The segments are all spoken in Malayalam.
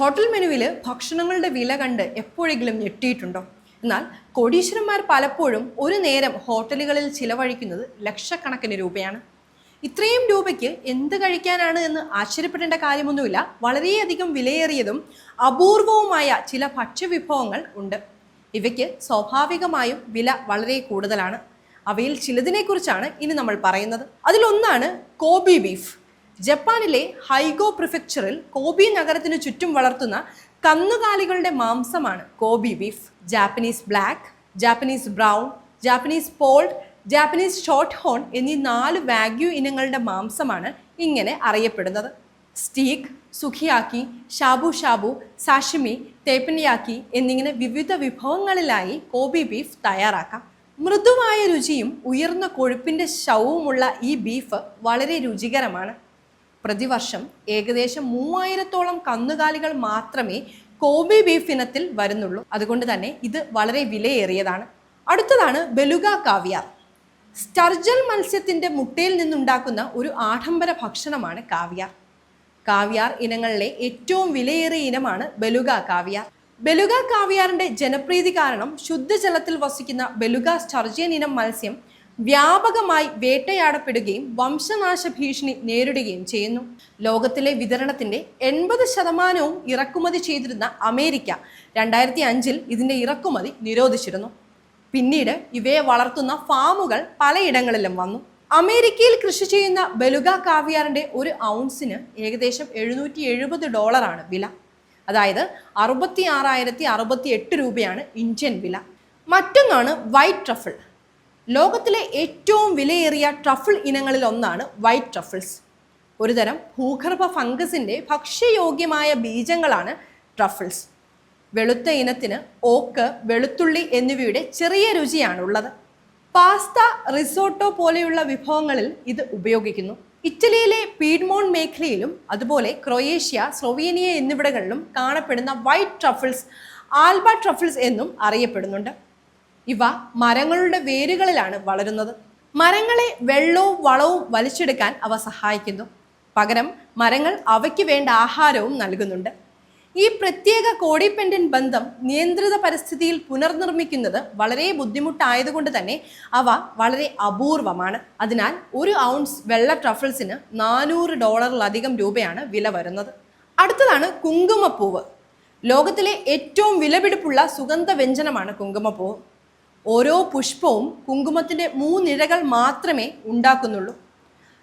ഹോട്ടൽ മെനുവിൽ ഭക്ഷണങ്ങളുടെ വില കണ്ട് എപ്പോഴെങ്കിലും ഞെട്ടിയിട്ടുണ്ടോ? എന്നാൽ കോടീശ്വരന്മാർ പലപ്പോഴും ഒരു നേരം ഹോട്ടലുകളിൽ ചിലവഴിക്കുന്നത് ലക്ഷക്കണക്കിന് രൂപയാണ്. ഇത്രയും രൂപയ്ക്ക് എന്ത് കഴിക്കാനാണ് എന്ന് ആശ്ചര്യപ്പെടേണ്ട കാര്യമൊന്നുമില്ല. വളരെയധികം വിലയേറിയതും അപൂർവവുമായ ചില ഭക്ഷ്യവിഭവങ്ങൾ ഉണ്ട്. ഇവയ്ക്ക് സ്വാഭാവികമായും വില വളരെ കൂടുതലാണ്. അവയിൽ ചിലതിനെക്കുറിച്ചാണ് ഇനി നമ്മൾ പറയുന്നത്. അതിലൊന്നാണ് കോബി ബീഫ്. ജപ്പാനിലെ ഹൈഗോ പ്രിഫെക്ചറിൽ കോബി നഗരത്തിനു ചുറ്റും വളർത്തുന്ന കന്നുകാലികളുടെ മാംസമാണ് Kobe beef. Japanese black Japanese brown Japanese polled Japanese short horn എന്നീ നാല് വാഗ്യു ഇനങ്ങളുടെ മാംസമാണ് ഇങ്ങനെ അറിയപ്പെടുന്നത്. Steak sukiyaki shabu shabu sashimi teppanyaki എന്നിങ്ങനെ വിവിധ വിഭവങ്ങളിലായി കോബി ബീഫ് തയ്യാറാക്കാം. മൃദുവായ രുചിയും ഉയർന്ന കൊഴുപ്പിന്റെ ശവവുമുള്ള ഈ ബീഫ് വളരെ രുചികരമാണ്. പ്രതിവർഷം ഏകദേശം മൂവായിരത്തോളം കന്നുകാലികൾ മാത്രമേ കോബി ബീഫ് ഇനത്തിൽ വരുന്നുള്ളൂ. അതുകൊണ്ട് തന്നെ ഇത് വളരെ വിലയേറിയതാണ്. അടുത്തതാണ് ബെലുഗ കാവിയാർ. സ്റ്റർജൽ മത്സ്യത്തിന്റെ മുട്ടയിൽ നിന്നുണ്ടാക്കുന്ന ഒരു ആഡംബര ഭക്ഷണമാണ് കാവിയാർ. കാവിയാർ ഇനങ്ങളിലെ ഏറ്റവും വിലയേറിയ ഇനമാണ് ബെലുഗ കാവിയാർ. ബെലുഗ കാവ്യാറിന്റെ ജനപ്രീതി കാരണം ശുദ്ധജലത്തിൽ വസിക്കുന്ന ബെലുഗ സ്റ്റർജിയൻ ഇനം മത്സ്യം വ്യാപകമായി വേട്ടയാടപ്പെടുകയും വംശനാശ ഭീഷണി നേരിടുകയും ചെയ്യുന്നു. ലോകത്തിലെ വിതരണത്തിന്റെ എൺപത് ശതമാനവും ഇറക്കുമതി ചെയ്തിരുന്ന അമേരിക്ക രണ്ടായിരത്തി അഞ്ചിൽ ഇതിന്റെ ഇറക്കുമതി നിരോധിച്ചിരുന്നു. പിന്നീട് ഇവയെ വളർത്തുന്ന ഫാമുകൾ പലയിടങ്ങളിലും വന്നു. അമേരിക്കയിൽ കൃഷി ചെയ്യുന്ന ബലുഗ കാവിയാറിന്റെ ഒരു ഔൺസിന് ഏകദേശം എഴുന്നൂറ്റി എഴുപത് ഡോളറാണ് വില. അതായത് അറുപത്തി ആറായിരത്തി അറുപത്തി എട്ട് രൂപയാണ് ഇന്ത്യൻ വില. മറ്റൊന്നാണ് വൈറ്റ് ട്രഫിൾ. ലോകത്തിലെ ഏറ്റവും വിലയേറിയ ട്രഫിൾ ഇനങ്ങളിൽ ഒന്നാണ് വൈറ്റ് ട്രഫിൾസ് ഒരുതരം ഭൂഗർഭ ഫംഗസിന്റെ ഭക്ഷ്യയോഗ്യമായ ബീജങ്ങളാണ് ട്രഫിൾസ് വെളുത്ത ഇനത്തിന് ഓക്ക് വെളുത്തുള്ളി എന്നിവയുടെ ചെറിയ രുചിയാണുള്ളത്. പാസ്ത റിസോട്ടോ പോലെയുള്ള വിഭവങ്ങളിൽ ഇത് ഉപയോഗിക്കുന്നു. ഇറ്റലിയിലെ പീഡ്മോൺ മേഖലയിലും അതുപോലെ ക്രൊയേഷ്യ സ്ലൊവേനിയ എന്നിവിടങ്ങളിലും കാണപ്പെടുന്ന വൈറ്റ് ട്രഫിൾസ് ആൽബ ട്രഫിൾസ് എന്നും അറിയപ്പെടുന്നുണ്ട്. ഇവ മരങ്ങളുടെ വേരുകളിലാണ് വളരുന്നത്. മരങ്ങളെ വെള്ളവും വളവും വലിച്ചെടുക്കാൻ അവ സഹായിക്കുന്നു. പകരം മരങ്ങൾ അവയ്ക്ക് വേണ്ട ആഹാരവും നൽകുന്നുണ്ട്. ഈ പ്രത്യേക കോഡിപ്പെൻഡന്റ് ബന്ധം നിയന്ത്രിത പരിസ്ഥിതിയിൽ പുനർനിർമ്മിക്കുന്നത് വളരെ ബുദ്ധിമുട്ടായതുകൊണ്ട് തന്നെ അവ വളരെ അപൂർവമാണ്. അതിനാൽ ഒരു ഔൺസ് വെള്ള ട്രഫിൾസിന് നാനൂറ് ഡോളറിലധികം രൂപയാണ് വില വരുന്നത്. അടുത്തതാണ് കുങ്കുമപ്പൂവ്. ലോകത്തിലെ ഏറ്റവും വിലപിടിപ്പുള്ള സുഗന്ധ വ്യഞ്ജനമാണ് കുങ്കുമപ്പൂവ്. ഓരോ പുഷ്പവും കുങ്കുമത്തിന്റെ മൂന്നിഴകൾ മാത്രമേ ഉണ്ടാക്കുന്നുള്ളൂ.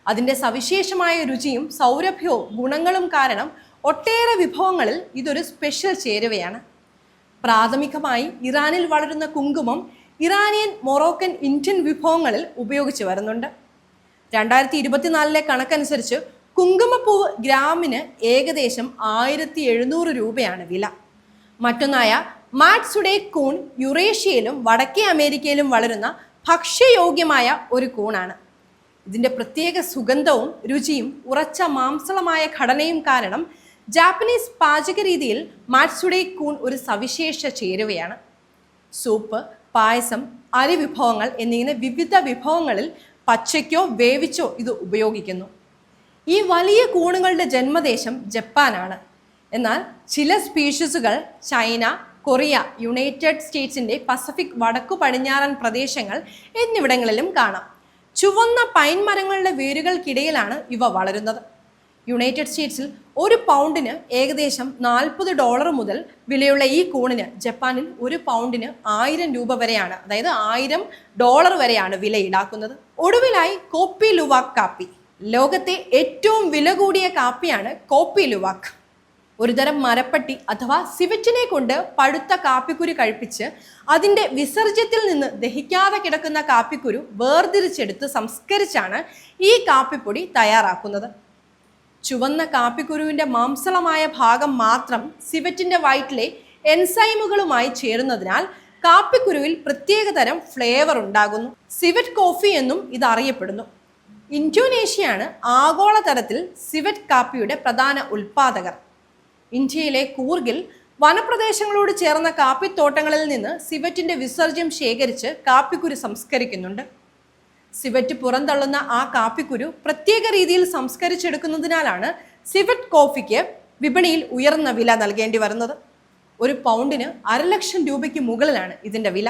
അതിന്റെ സവിശേഷമായ രുചിയും സൗരഭ്യവും ഗുണങ്ങളും കാരണം ഒട്ടേറെ വിഭവങ്ങളിൽ ഇതൊരു സ്പെഷ്യൽ ചേരുവയാണ്. പ്രാഥമികമായി ഇറാനിൽ വളരുന്ന കുങ്കുമം ഇറാനിയൻ മൊറോക്കൻ ഇന്ത്യൻ വിഭവങ്ങളിൽ ഉപയോഗിച്ച് വരുന്നുണ്ട്. രണ്ടായിരത്തി ഇരുപത്തിനാലിലെ കണക്കനുസരിച്ച് കുങ്കുമപ്പൂവ് ഗ്രാമിന് ഏകദേശം ആയിരത്തി എഴുന്നൂറ് രൂപയാണ് വില. മറ്റൊന്നായ മാറ്റ്സുഡേ കൂൺ യുറേഷ്യയിലും വടക്കേ അമേരിക്കയിലും വളരുന്ന ഭക്ഷ്യയോഗ്യമായ ഒരു കൂണാണ്. ഇതിന്റെ പ്രത്യേക സുഗന്ധവും രുചിയും ഉറച്ച മാംസളമായ ഘടനയും കാരണം ജാപ്പനീസ് പാചക രീതിയിൽ മാറ്റ്സുഡേ കൂൺ ഒരു സവിശേഷ ചേരുവയാണ്. സൂപ്പ് പായസം അരി വിഭവങ്ങൾ എന്നിങ്ങനെ വിവിധ വിഭവങ്ങളിൽ പച്ചയ്ക്കോ വേവിച്ചോ ഇത് ഉപയോഗിക്കുന്നു. ഈ വലിയ കൂണുകളുടെ ജന്മദേശം ജപ്പാനാണ്. എന്നാൽ ചില സ്പീഷീസുകൾ ചൈന കൊറിയ യുണൈറ്റഡ് സ്റ്റേറ്റ്സിന്റെ പസഫിക് വടക്കു പടിഞ്ഞാറൻ പ്രദേശങ്ങൾ എന്നിവിടങ്ങളിലും കാണാം. ചുവന്ന പൈൻ മരങ്ങളുടെ വേരുകൾക്കിടയിലാണ് ഇവ വളരുന്നത്. യുണൈറ്റഡ് സ്റ്റേറ്റ്സിൽ ഒരു പൗണ്ടിന് ഏകദേശം നാൽപ്പത് ഡോളർ മുതൽ വിലയുള്ള ഈ കൂണിന് ജപ്പാനിൽ ഒരു പൗണ്ടിന് ആയിരം രൂപ വരെയാണ് അതായത് ആയിരം ഡോളർ വരെയാണ് വില ഈടാക്കുന്നത് ഒടുവിലായി കോപ്പി ലുവാക് കാപ്പി. ലോകത്തെ ഏറ്റവും വില കൂടിയ കാപ്പിയാണ് കോപ്പി ലുവാക് ഒരുതരം മരപ്പട്ടി അഥവാ സിവറ്റിനെ കൊണ്ട് പഴുത്ത കാപ്പിക്കുരു കഴിപ്പിച്ച് അതിന്റെ വിസർജ്യത്തിൽ നിന്ന് ദഹിക്കാതെ കിടക്കുന്ന കാപ്പിക്കുരു വേർതിരിച്ചെടുത്ത് സംസ്കരിച്ചാണ് ഈ കാപ്പിപ്പൊടി തയ്യാറാക്കുന്നത്. ചുവന്ന കാപ്പിക്കുരുവിന്റെ മാംസളമായ ഭാഗം മാത്രം സിവറ്റിന്റെ വയറ്റിലെ എൻസൈമുകളുമായി ചേരുന്നതിനാൽ കാപ്പിക്കുരുവിൽ പ്രത്യേകതരം ഫ്ലേവർ ഉണ്ടാകുന്നു. സിവറ്റ് കോഫി എന്നും ഇത് അറിയപ്പെടുന്നു ഇന്തോനേഷ്യയാണ് ആഗോളതലത്തിൽ സിവറ്റ് കാപ്പിയുടെ പ്രധാന ഉൽപ്പാദകർ ഇന്ത്യയിലെ കൂർഗിൽ വനപ്രദേശങ്ങളോട് ചേർന്ന കാപ്പിത്തോട്ടങ്ങളിൽ നിന്ന് സിവറ്റിന്റെ വിസർജ്യം ശേഖരിച്ച് കാപ്പിക്കുരു സംസ്കരിക്കുന്നുണ്ട്. സിവറ്റ് പുറന്തള്ളുന്ന ആ കാപ്പിക്കുരു പ്രത്യേക രീതിയിൽ സംസ്കരിച്ചെടുക്കുന്നതിനാലാണ് സിവറ്റ് കോഫിക്ക് വിപണിയിൽ ഉയർന്ന വില നൽകേണ്ടി വരുന്നത്. ഒരു പൗണ്ടിന് അരലക്ഷം രൂപയ്ക്ക് മുകളിലാണ് ഇതിന്റെ വില.